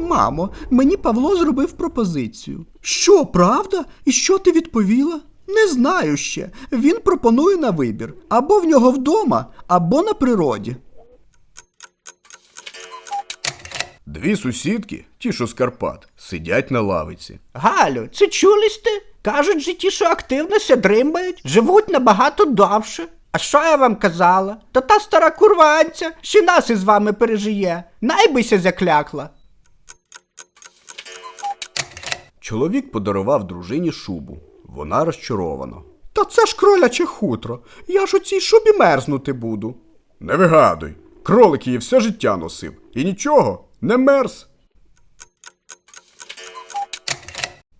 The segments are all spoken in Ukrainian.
Мамо, мені Павло зробив пропозицію. Що, правда? І що ти відповіла? Не знаю ще. Він пропонує на вибір або в нього вдома, або на природі. Дві сусідки, ті, що з Карпат, сидять на лавиці. Галю, це чули сте? Кажуть же ті, що активно ся дримають, живуть набагато довше. А що я вам казала? Та та стара курванця ще нас із вами пережиє. Найбися заклякла. Чоловік подарував дружині шубу. Вона розчарована. Та це ж кроляче хутро. Я ж у цій шубі мерзнути буду. Не вигадуй. Кролик її все життя носив. І нічого, не мерз.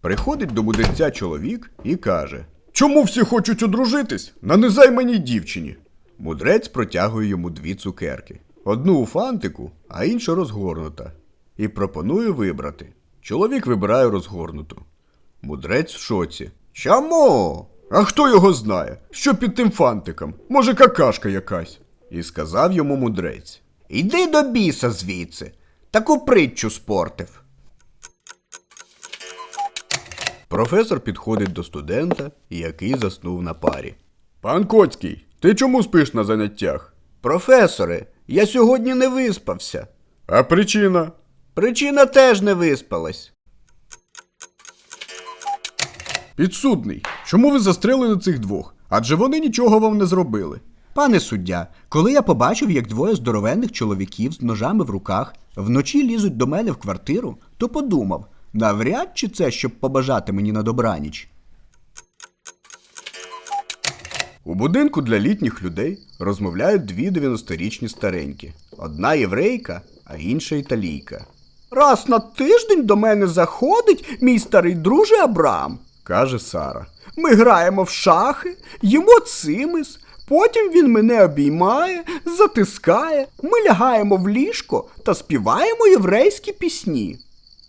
Приходить до мудреця чоловік і каже: Чому всі хочуть одружитись? Нанизай мені дівчині. Мудрець протягує йому дві цукерки: одну у фантику, а іншу розгорнута. І пропонує вибрати. Чоловік вибирає розгорнуту. Мудрець в шоці. Чому? А хто його знає? Що під тим фантиком? Може, какашка якась? І сказав йому мудрець. Іди до біса звідси. Таку притчу спортив. Професор підходить до студента, який заснув на парі. Пан Коцький, ти чому спиш на заняттях? Професоре, я сьогодні не виспався. А причина? Причина теж не виспалась. Підсудний. Чому ви застрелили цих двох? Адже вони нічого вам не зробили. Пане суддя, коли я побачив, як двоє здоровенних чоловіків з ножами в руках вночі лізуть до мене в квартиру, то подумав, навряд чи це, щоб побажати мені на добраніч. У будинку для літніх людей розмовляють дві 90-річні старенькі. Одна єврейка, а інша італійка. Раз на тиждень до мене заходить мій старий друже Абрам. Каже Сара. Ми граємо в шахи, їмо цимис, потім він мене обіймає, затискає, ми лягаємо в ліжко та співаємо єврейські пісні.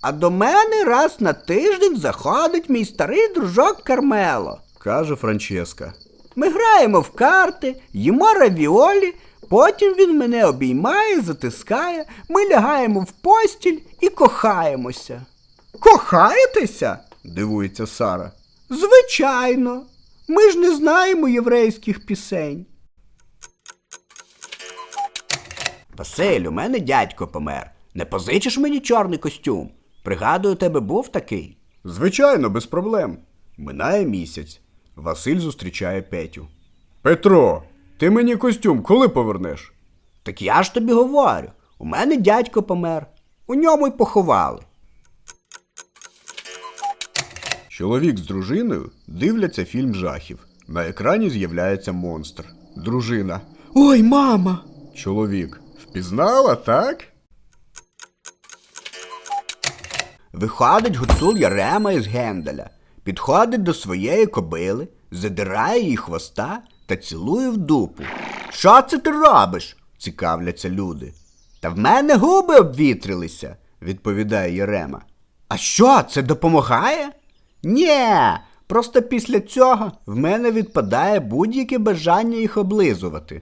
А до мене раз на тиждень заходить мій старий дружок Кармело. Каже Франческа. Ми граємо в карти, їмо равіолі, потім він мене обіймає, затискає, ми лягаємо в постіль і кохаємося. Кохаєтеся? Дивується Сара. Звичайно. Ми ж не знаємо єврейських пісень. Василь, у мене дядько помер. Не позичиш мені чорний костюм? Пригадую, тебе був такий. Звичайно, без проблем. Минає місяць. Василь зустрічає Петю. Петро, ти мені костюм коли повернеш? Так я ж тобі говорю. У мене дядько помер. У ньому й поховали. Чоловік з дружиною дивляться фільм жахів. На екрані з'являється монстр. Дружина. Ой, мама! Чоловік. Впізнала, так? Виходить гуцул Ярема із Генделя, підходить до своєї кобили, задирає їй хвоста та цілує в дупу. Що це ти робиш? цікавляться люди. Та в мене губи обвітрилися, відповідає Єрема. А що, це допомагає? Нє, просто після цього в мене відпадає будь-яке бажання їх облизувати.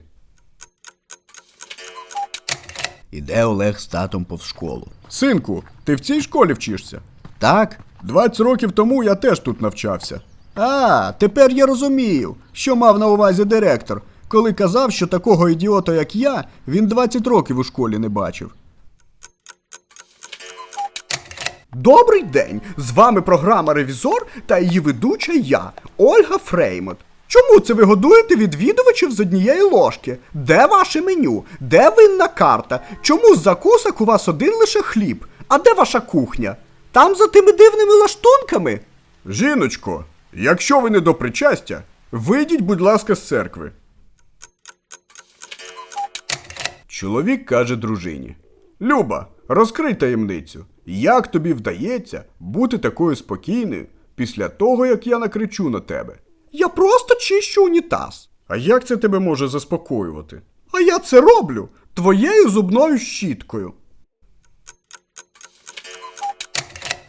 Іде Олег з татом повз школу. Синку, ти в цій школі вчишся? Так, 20 років тому я теж тут навчався. А, тепер я розумію, що мав на увазі директор, коли казав, що такого ідіота, як я, він 20 років у школі не бачив. Добрий день! З вами програма Ревізор та її ведуча я, Ольга Фреймот. Чому це ви годуєте відвідувачів з однієї ложки? Де ваше меню? Де винна карта? Чому з закусок у вас один лише хліб? А де ваша кухня? Там за тими дивними лаштунками? Жіночко, якщо ви не до причастя, вийдіть, будь ласка, з церкви. Чоловік каже дружині: Люба, розкрий таємницю. Як тобі вдається бути такою спокійною після того, як я накричу на тебе? Я просто чищу унітаз. А як це тебе може заспокоювати? А я це роблю твоєю зубною щіткою.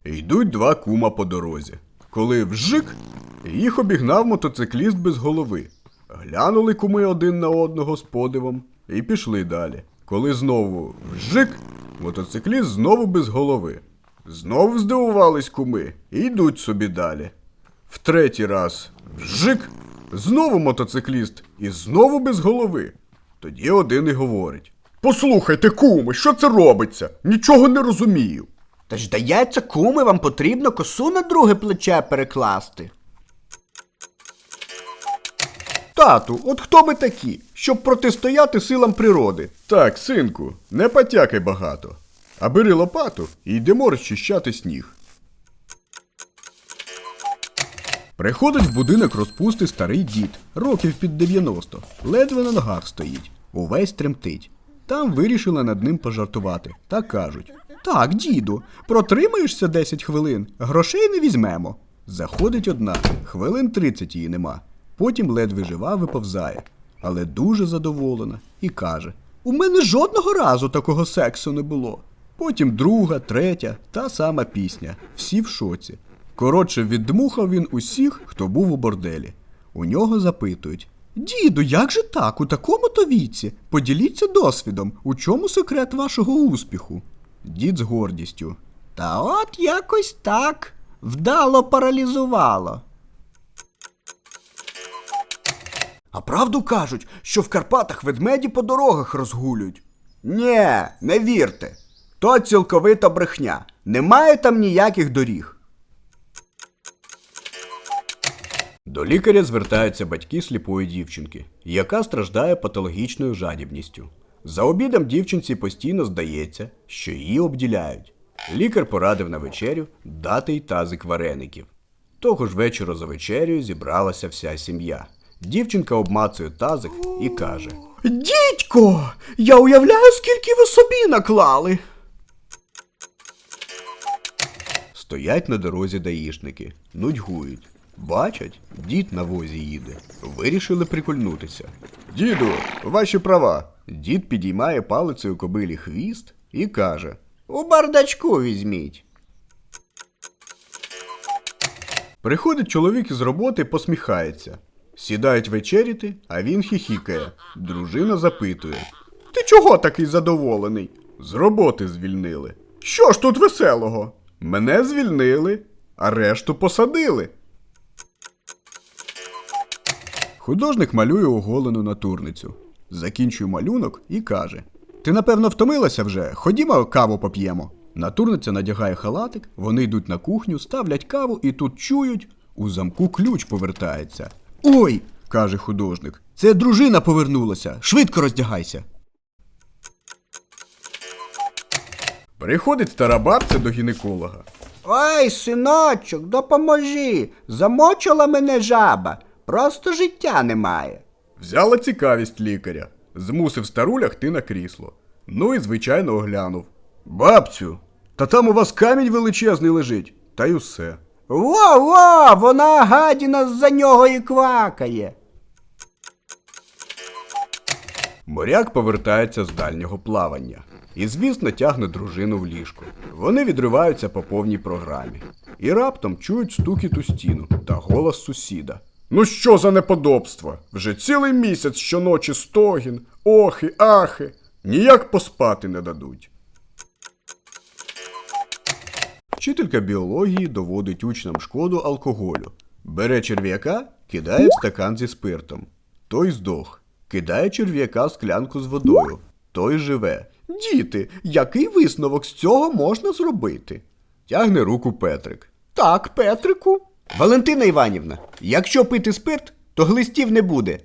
Йдуть два кума по дорозі. Коли вжик, їх обігнав мотоцикліст без голови. Глянули куми один на одного з подивом і пішли далі. Коли знову вжик, Мотоцикліст знову без голови. Знову здивувались куми і йдуть собі далі. В третій раз вжик, знову мотоцикліст і знову без голови. Тоді один і говорить: Послухайте, куми, що це робиться? Нічого не розумію. Та ж здається, куми, вам потрібно косу на друге плече перекласти. Тату, от хто ми такі, щоб протистояти силам природи? Так, синку, не потякай багато. А бери лопату і йдемо розчищати сніг. Приходить в будинок розпусти старий дід, років під 90, ледве на ногах стоїть, увесь тремтить. Там вирішили над ним пожартувати та кажуть: Так, діду, протримаєшся 10 хвилин, грошей не візьмемо. Заходить одна, хвилин 30 її нема. Потім ледве жива виповзає, але дуже задоволена і каже: У мене жодного разу такого сексу не було. Потім друга, третя, та сама пісня. Всі в шоці. Коротше, віддмухав він усіх, хто був у борделі. У нього запитують: Діду, як же так, у такому то віці? Поділіться досвідом, у чому секрет вашого успіху? Дід з гордістю. Та от якось так вдало паралізувало. А правду кажуть, що в Карпатах ведмеді по дорогах розгулюють. Нє, не вірте. То цілковита брехня. Немає там ніяких доріг. До лікаря звертаються батьки сліпої дівчинки, яка страждає патологічною жадібністю. За обідом дівчинці постійно здається, що її обділяють. Лікар порадив на вечерю дати й тазик вареників. Того ж вечора за вечерею зібралася вся сім'я. Дівчинка обмацує тазик і каже: Дідько, я уявляю, скільки ви собі наклали. Стоять на дорозі даїшники, нудьгують. Бачать, дід на возі їде. Вирішили прикольнутися. Діду, ваші права. Дід підіймає палицею кобилі хвіст і каже: У бардачку візьміть. Приходить чоловік із роботи, посміхається. Сідають вечеряти, а він хіхікає. Дружина запитує: Ти чого такий задоволений? З роботи звільнили. Що ж тут веселого? Мене звільнили, а решту посадили. Художник малює оголену натурницю. Закінчує малюнок і каже: Ти напевно втомилася вже, ходімо каву поп'ємо. Натурниця надягає халатик, вони йдуть на кухню, ставлять каву і тут чують, у замку ключ повертається. Ой, каже художник, це дружина повернулася. Швидко роздягайся. Приходить стара бабця до гінеколога. Ой, синочок, допоможи. Замочила мене жаба. Просто життя немає. Взяла цікавість лікаря, змусив стару лягти на крісло. Ну і звичайно оглянув. Бабцю, та там у вас камінь величезний лежить, та й усе. Во-во, вона гадіна за нього і квакає. Моряк повертається з дальнього плавання. І, звісно, тягне дружину в ліжко. Вони відриваються по повній програмі. І раптом чують стукіт у стіну та голос сусіда. Ну що за неподобство? Вже цілий місяць щоночі стогін, охи, ахи. Ніяк поспати не дадуть. Вчителька біології доводить учням шкоду алкоголю. Бере черв'яка, кидає в стакан зі спиртом. Той здох. Кидає черв'яка в склянку з водою. Той живе. Діти, який висновок з цього можна зробити? Тягне руку Петрик. Так, Петрику. Валентина Іванівна, якщо пити спирт, то глистів не буде.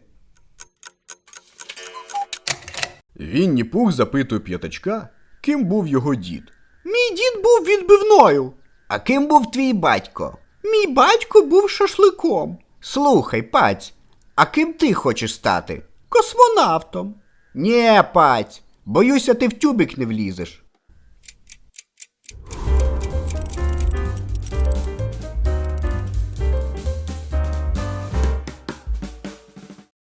Вінні Пух запитує п'ятачка, ким був його дід. Мій дід був відбивною. А ким був твій батько? Мій батько був шашликом. Слухай, паць, а ким ти хочеш стати? Космонавтом. Нє, паць, боюся, ти в тюбик не влізеш.